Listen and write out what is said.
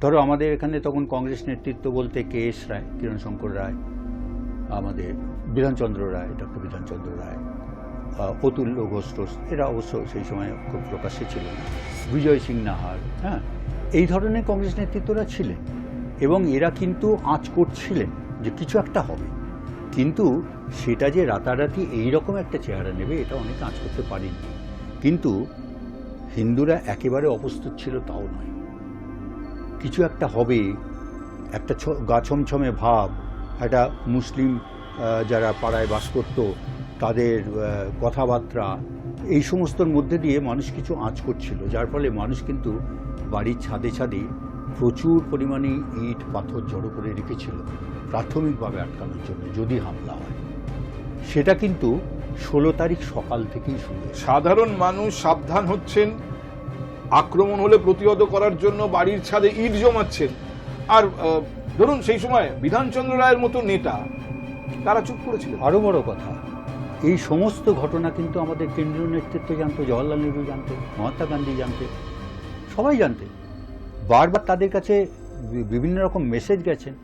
ধরো আমাদের এখানে তখন কংগ্রেস নেতৃত্ব বলতে কে এস রায় কিরণ শঙ্কর রায় আমাদের বিধানচন্দ্র রায় ডক্টর বিধানচন্দ্র রায় আহ, অতুল্য ঘোষ এরা অবশ্য সেই সময় খুব প্রকাশ্যে ছিল বিজয় সিং নাহার হ্যাঁ এই ধরনের কংগ্রেস নেতৃত্বরা ছিলেন এবং এরা কিন্তু আঁচ করছিলেন যে কিছু একটা হবে। কিন্তু সেটা যে রাতারাতি এই রকম একটা চেহারা নেবে এটা অনেকে আঁচ করতে পারেনি কিন্তু হিন্দুরা একেবারে অপ্রস্তুত ছিল তাও নয়। কিছু একটা হবে, একটা গা ছমছমে ভাব, একটা মুসলিম যারা পাড়ায় বাস করত, তাদের কথাবার্তা, এই সমস্তর মধ্যে দিয়ে মানুষ কিছু আঁচ করছিল। যার ফলে মানুষ কিন্তু বাড়ির ছাদে ছাদে প্রচুর পরিমাণে ইট, পাথর জড়ো করে রেখেছিল, প্রাথমিকভাবে আটকানোর জন্য, যদি হামলা হয়। সেটা কিন্তু ষোলো তারিখ সকাল থেকেই শুরু সাধারণ মানুষ সাবধান হচ্ছেন আক্রমণ হলে প্রতিহত করার জন্য বাড়ির ছাদে ইট জমাচ্ছেন। আর ধরুন সেই সময় বিধানচন্দ্র রায়ের মতো নেতা, তারা চুপ করেছিল আরও বড় কথা, এই সমস্ত ঘটনা কিন্তু আমাদের কেন্দ্রীয় নেতৃত্ব জানতো, জওয়াহরলাল নেহরু জানতেন মহাত্মা গান্ধী জানতেন সবাই জানতেন বারবার তাদের কাছে বিভিন্ন রকম মেসেজ গেছেন